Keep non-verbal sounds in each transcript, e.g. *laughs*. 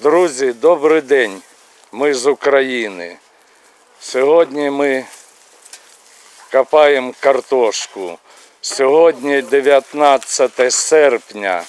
Друзі, добрий день. Ми з України. Сьогодні ми копаємо картошку. Сьогодні 19 серпня.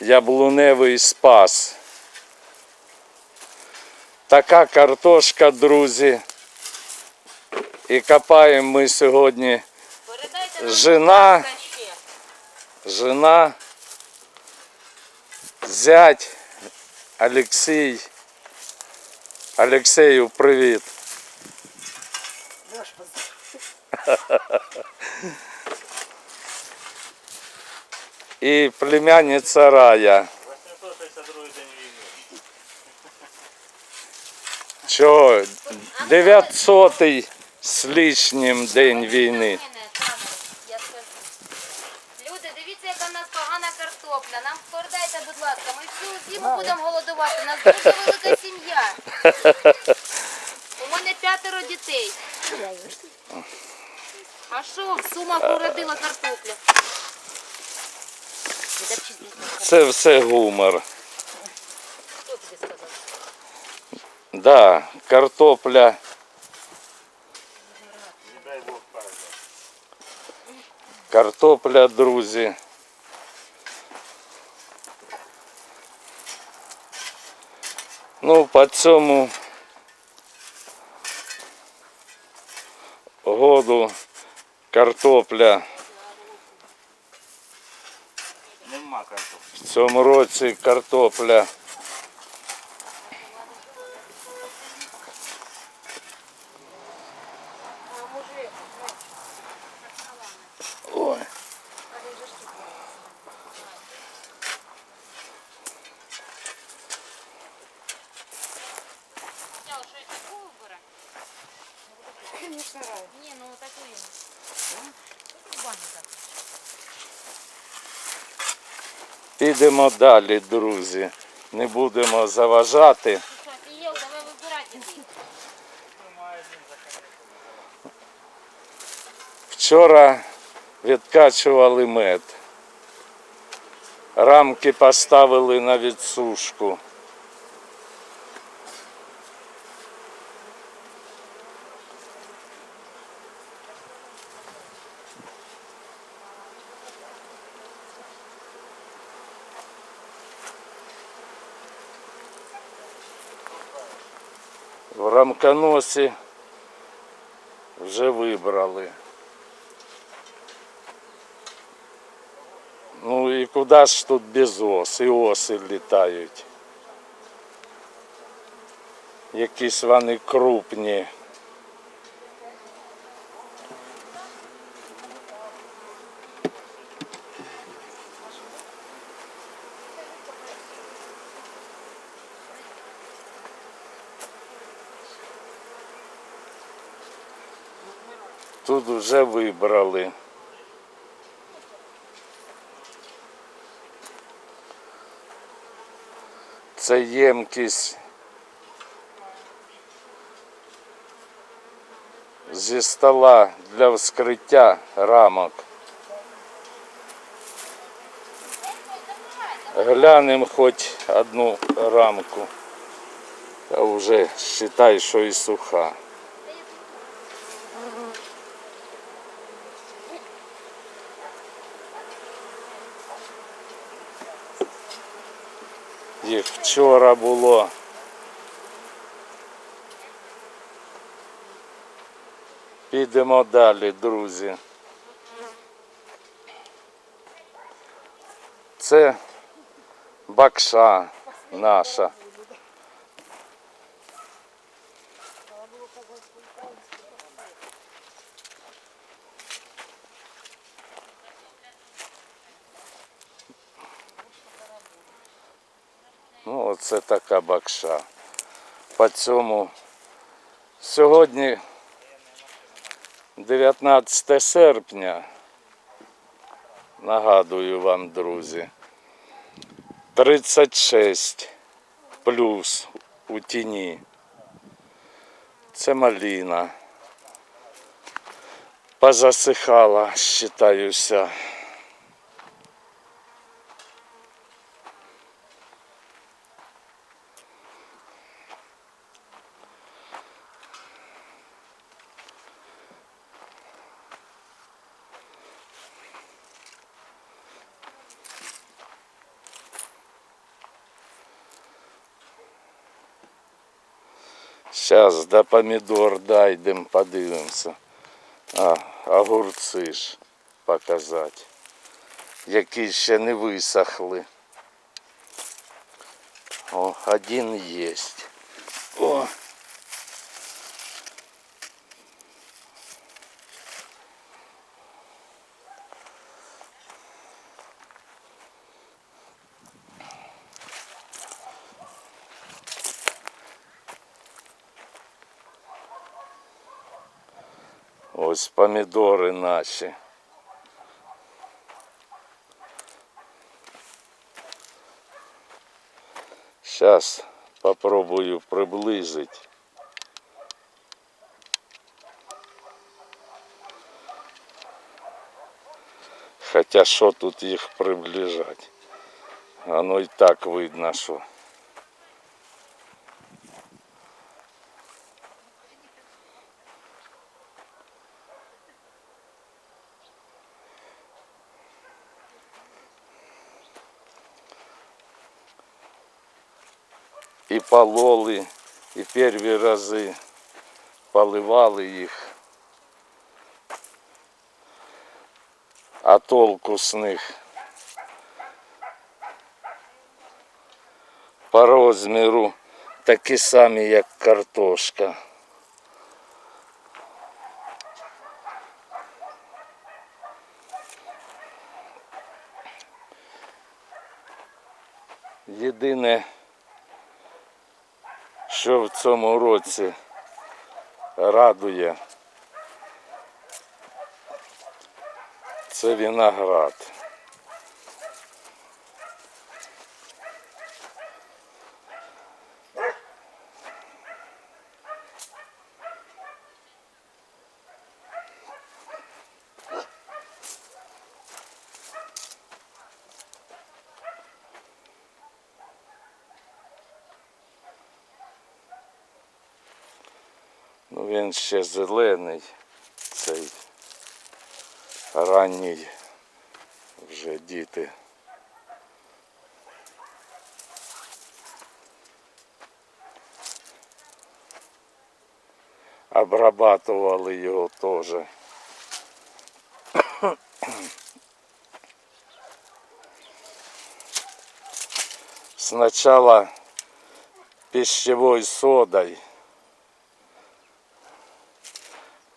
Яблуневий спас. Така картошка, друзі. І копаємо ми сьогодні Жена. жена, зять, Олексій. Олексію, привіт. *laughs* І племянниця Рая. 862 день війни. Чого? 900 з лишнім день війни. Мене, камеру, я скажу. Люди, дивіться, яка в нас погана картопля. Нам передайте, будь ласка, ми всю зиму будемо голодувати. У нас дуже велика сім'я. У мене п'ятеро дітей. А сумах уродила картопля? Це все гумор. Хто тобі сказав? Да, картопля. Картопля, друзі. Ну, по цьому году картопля Нема картопля. в цьому році картопля. Підемо далі, друзі. Не будемо заважати. Вчора відкачували мед. Рамки поставили на відсушку. Рамконосі вже вибрали. Ну і куди ж тут без ос? І оси літають. Якісь вони крупні. Тут вже вибрали. Це ємкість зі стола для вскриття рамок. Глянемо хоч одну рамку. Та вже вважай, що і суха. Їх вчора було. Підемо далі, друзі. Це бакша наша. Ну, оце така бакша. По цьому сьогодні 19 серпня. Нагадую вам, друзі. 36 плюс у тіні. Це маліна. Позасихала, считаюся. Зараз до помідор дійдемо, подивимося. А, огурці ж показати. Які ще не висохли. О, один є. О. Ось помідори наші. Сейчас попробую приблизить. Хотя що тут їх приближати? Оно і так видно, що. І пололи, і перші рази поливали їх. А толку з них по розміру такі самі, як картошка. Єдине, що в цьому році радує, це виноград. Ну він ще зелений, цей ранній вже діти. Обрабатували його теж. Сначала пищевой содой,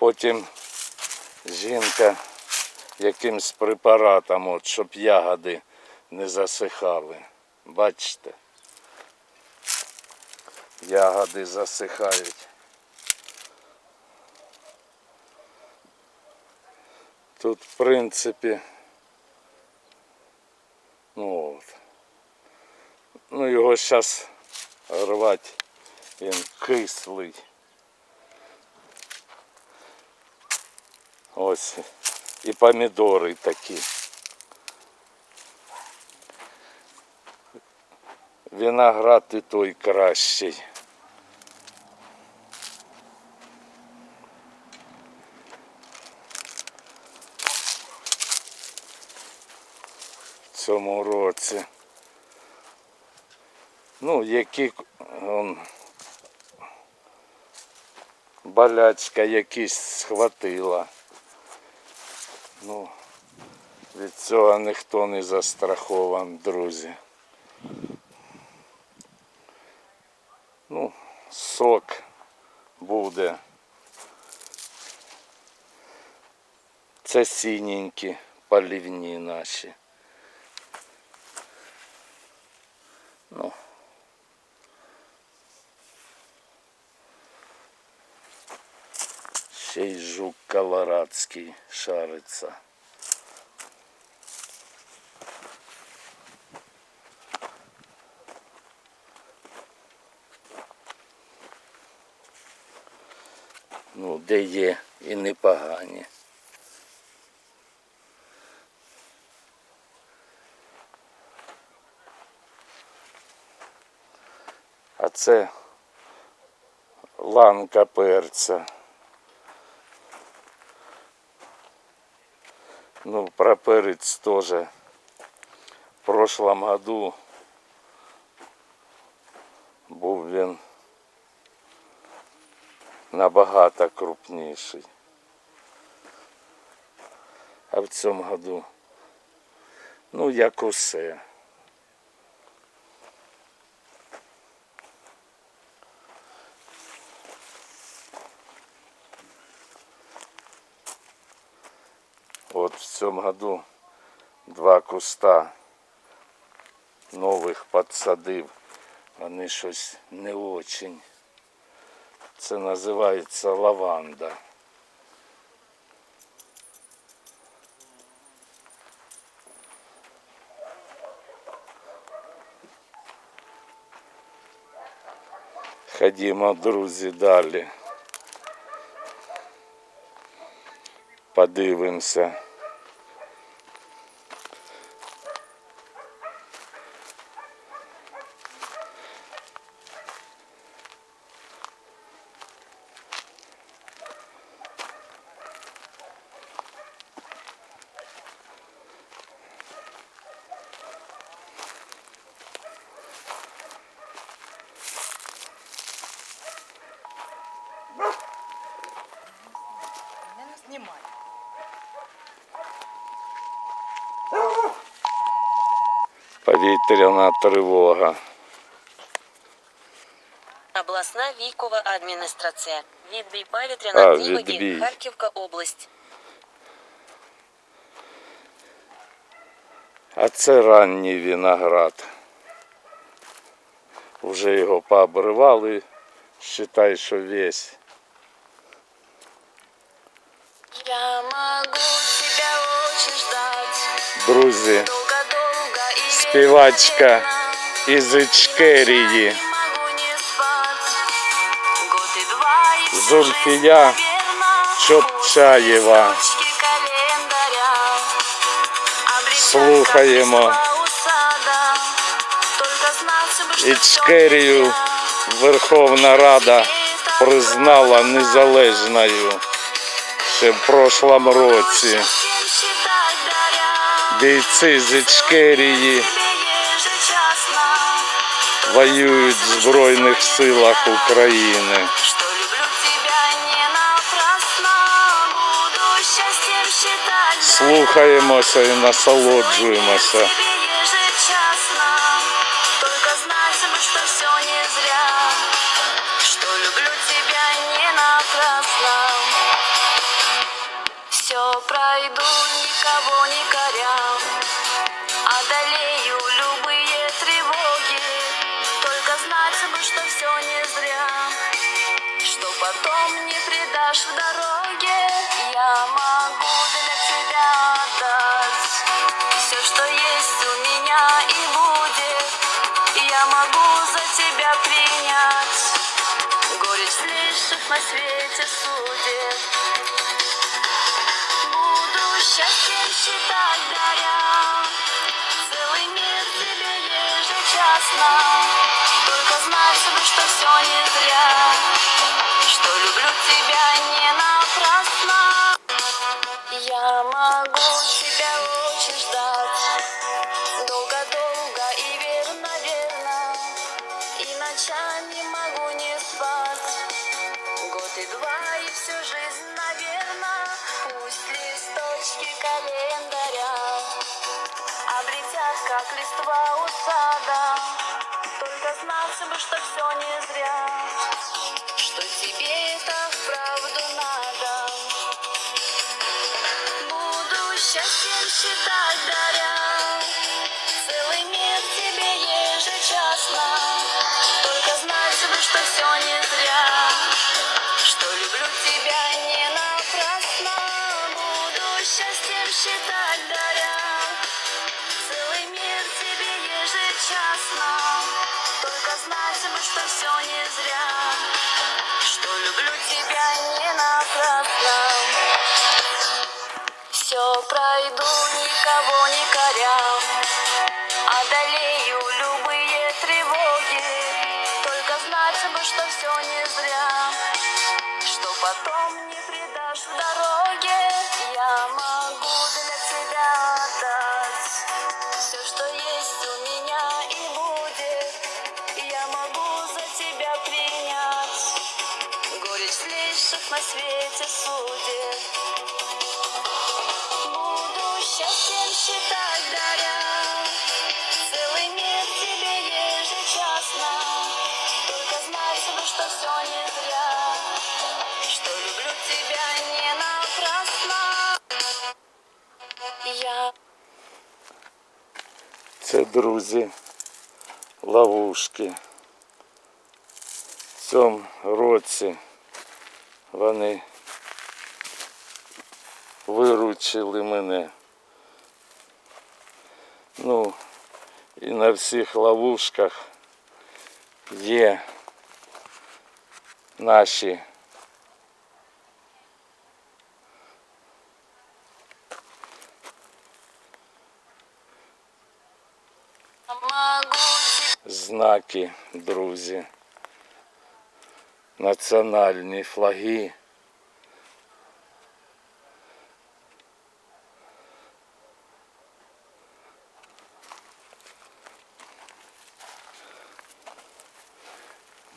потім жінка якимсь препаратом, от, щоб ягоди не засихали. Бачите? Ягоди засихають. Тут, в принципі, ну от. Ну його зараз рвати, він кислий. Ось і помідори такі. Виноград і той кращий. В цьому році. Ну, які он, болячка якісь схватила. Ну, від цього ніхто не застрахований, друзі. Ну, сок буде. Це синенькі полівні наші. Ще жук колорадський шариться. Ну, де є і непогані. А це ланка перця. Ну, про перец тоже в прошлом году був він набагато крупніший. А в цьому году, ну, як усе. От в цьому году два куста нових підсадив. Вони щось не очень. Це називається лаванда. Ходімо, друзі, далі. Подивимося. Повітряна тривога. Обласна військова адміністрація. Відбій повітряна тривоги. Харківська область. А це ранній виноград. Уже його пообривали. Считай, що весь. Я могу тебя очень ждать. Друзі, Співачка із Ічкерії. Календаря. Облетят, Слухаємо. Ічкерію Верховна Рада признала незалежною ще в прошлому році. Бійці з Ічкерії воюють в Збройних силах України. Слухаємося і насолоджуємося. Потом не предашь в дороге, я могу для тебя отдать все, что есть у меня и будет, я могу за тебя принять горечь слишком на свете судеб. Буду счастьем считать И ночами могу не спать Год и два, и всю жизнь, наверное, пусть листочки календаря облетят, как листва у сада. Только знать бы, что все не зря, что тебе это вправду надо. Буду счастьем считать даря, все не зря. Что люблю тебя не напрасно Буду счастьем считать даря. Целый мир тебе ежечасно Только знать бы, что все не зря. Что люблю тебя не напрасно Все пройду, никого не коря на свете судеб. Буду счастьем считать даря Целый мир тебе ежечасно Только знай себе, что все не зря Что люблю тебя не напрасно Я Це друзі ловушки. В цьому році вони виручили мене. Ну, і на всіх ловушках є наші знаки, друзі. Національні флаги.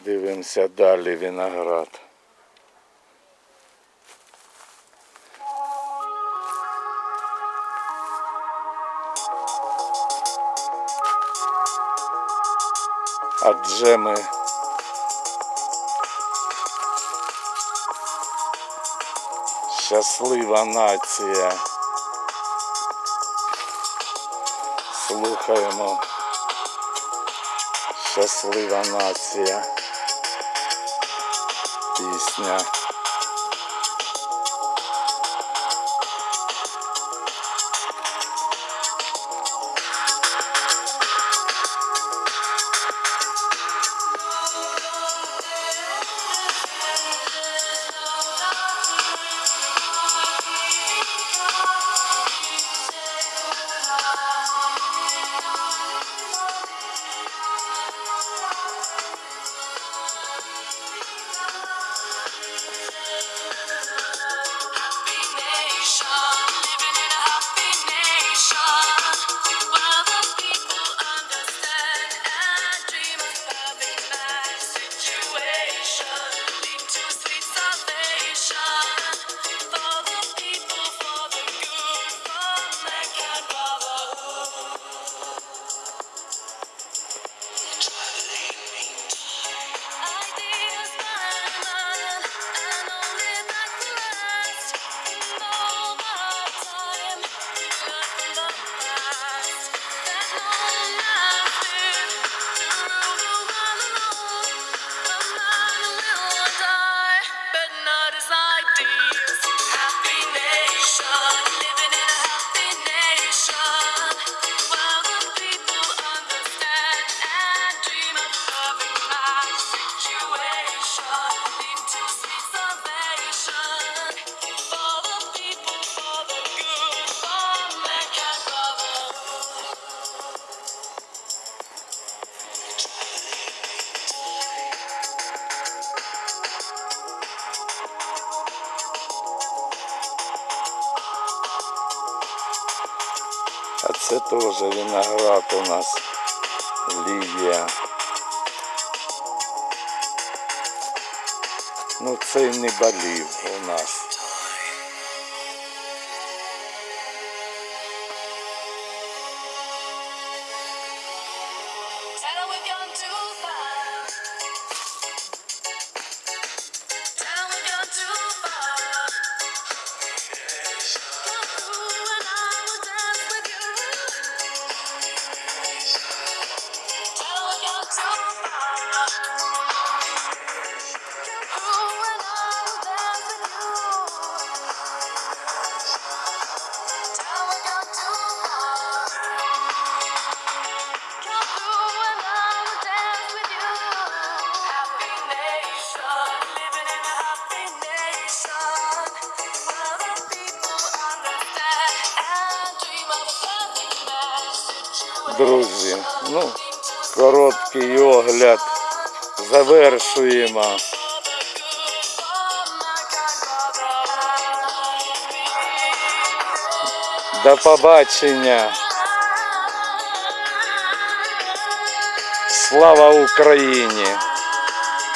Дивимося далі виноград. Адже ми щаслива нація. Слухаємо. Щаслива нація. Пісня. Теж виноград у нас. Лівія. Ну цей не болів у нас. Друзі, ну, короткий огляд завершуємо. До побачення. Слава Україні!